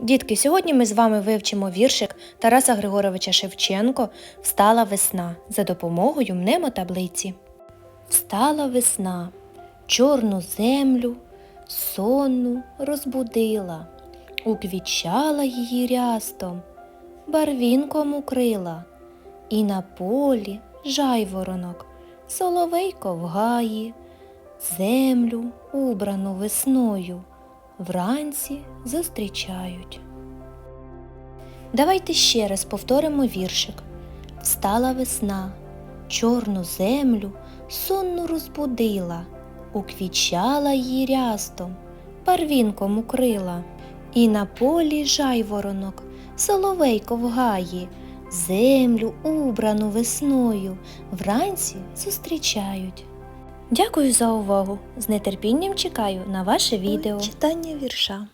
Дітки, сьогодні ми з вами вивчимо віршик Тараса Григоровича Шевченко Встала весна за допомогою мнемотаблиці. Встала весна, чорну землю, сонну розбудила, уквічала її рястом, барвінком укрила, і на полі жайворонок, соловейко в гаї, землю, убрану весною, вранці зустрічають. Давайте ще раз повторимо віршик. Встала весна, чорну землю сонну розбудила, уквічала її рястом, барвінком укрила, і на полі жайворонок, соловейко в гаї, землю убрану весною, вранці зустрічають. Дякую за увагу! З нетерпінням чекаю на ваше відео. Читання вірша.